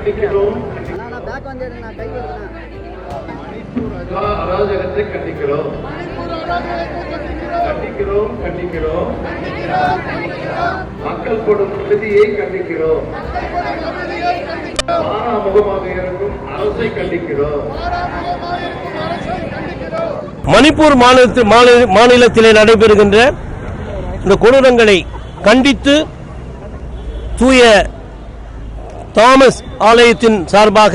கண்டிக்கிறோம். அராஜகத்தை கண்டிக்கிறோம். கண்டிக்கிறோம் கண்டிக்கிறோம். மக்கள் போடும் விடுதியை கண்டிக்கிறோம். மாறாமுகமாக இருக்கும் அரசை கண்டிக்கிறோம். மணிப்பூர் மாநிலத்தில் மாநில- மாநிலத்திலே நடைபெறுகின்ற இந்த கொடூரங்களை கண்டித்து தூய தாமஸ் ஆலயத்தின் சார்பாக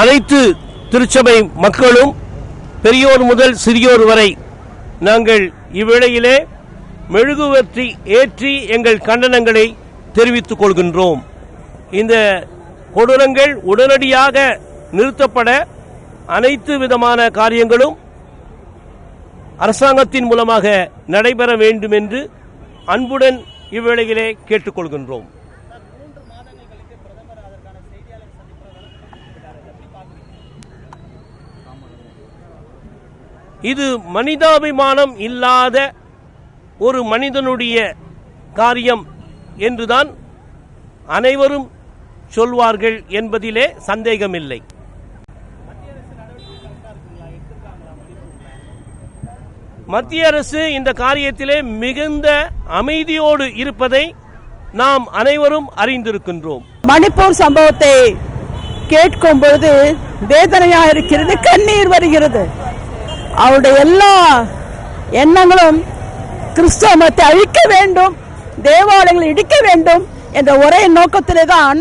அனைத்து திருச்சபை மக்களும் பெரியோர் முதல் சிறியோர் வரை நாங்கள் இவ்வேளையிலே மெழுகுவர்த்தி ஏற்றி எங்கள் கண்டனங்களை தெரிவித்துக் கொள்கின்றோம். இந்த கொடூரங்கள் உடனடியாக நிறுத்தப்பட அனைத்து விதமான காரியங்களும் அரசாங்கத்தின் மூலமாக நடைபெற வேண்டும் என்று அன்புடன் இவ்வேளையிலே கேட்டுக்கொள்கின்றோம். இது மனிதாபிமானம் இல்லாத ஒரு மனிதனுடைய காரியம் என்றுதான் அனைவரும் சொல்வார்கள் என்பதிலே சந்தேகமில்லை. மத்திய அரசு இந்த காரியத்திலே மிகுந்த அமைதியோடு இருப்பதை நாம் அனைவரும் அறிந்திருக்கின்றோம். மணிப்பூர் சம்பவத்தை கேட்கும் பொழுது வேதனையா இருக்கிறது கண்ணீர் வருகிறது. அவருடைய எல்லா எண்ணங்களும் கிறிஸ்தவ மதத்தை அழிக்க வேண்டும் தேவாலயங்களை இடிக்க வேண்டும் என்ற ஒரே நோக்கத்திலே தான்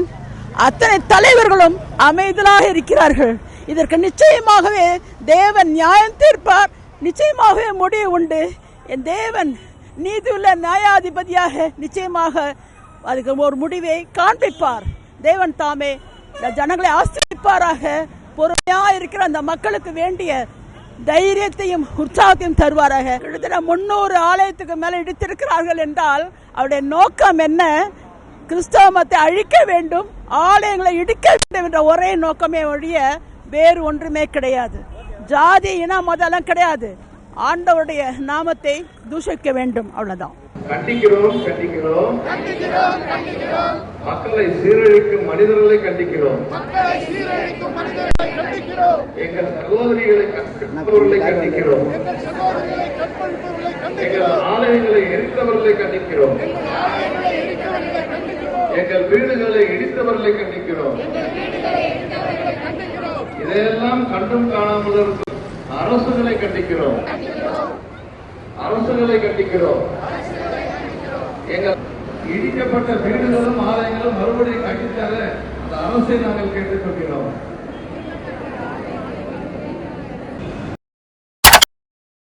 அத்தனை தலைவர்களும் அமைதலாக இருக்கிறார்கள். இதற்கு நிச்சயமாகவே தேவன் நியாயம் தீர்ப்பார். நிச்சயமாகவே முடிவு உண்டு. என் தேவன் நீதியுள்ள நியாயாதிபதியாக நிச்சயமாக அதுக்கு ஒரு முடிவை காண்பிப்பார். தேவன் தாமே இந்த ஜனங்களை ஆசிரிப்பாராக. பொறுமையாக இருக்கிற அந்த மக்களுக்கு வேண்டிய தைரியத்தையும் உற்சாகத்தையும் தருவாராக. கிட்டத்தட்ட முன்னூறு ஆலயத்துக்கு மேல இடித்திருக்கிறார்கள் என்றால் அவருடைய நோக்கம் என்ன? கிறிஸ்தவ மதத்தை அழிக்க வேண்டும் ஆலயங்களை இடிக்க வேண்டும் என்ற ஒரே நோக்கமே ஒழிய வேறு ஒன்றுமே கிடையாது. ஜாதி இன மதம் கிடையாது. ஆண்டவருடைய நாமத்தை தூஷிக்க வேண்டும் அவ்வளவுதான். கண்டிக்கிறோம் கண்டிக்கிறோம். மக்களை சீரழிக்கும் மனிதர்களை கண்டிக்கிறோம். எங்கள் சகோதரிகளை கற்பவர்களை கண்டிக்கிறோம். எங்கள் ஆலயங்களை எரித்தவர்களை கண்டிக்கிறோம். எங்கள் வீடுகளை இடித்தவர்களை கண்டிக்கிறோம். இதையெல்லாம் கண்டும் காணாமல் இருக்கும். அரசுகளை கண்டிக்கிறோம். அரசுகளை கண்டிக்கிறோம். எங்கள் இடிக்கப்பட்ட வீடுகளும் ஆலயங்களும் மறுபடியும் கட்டித்தர அந்த அரசை நாங்கள் கேட்டுக்கொள்கிறோம்.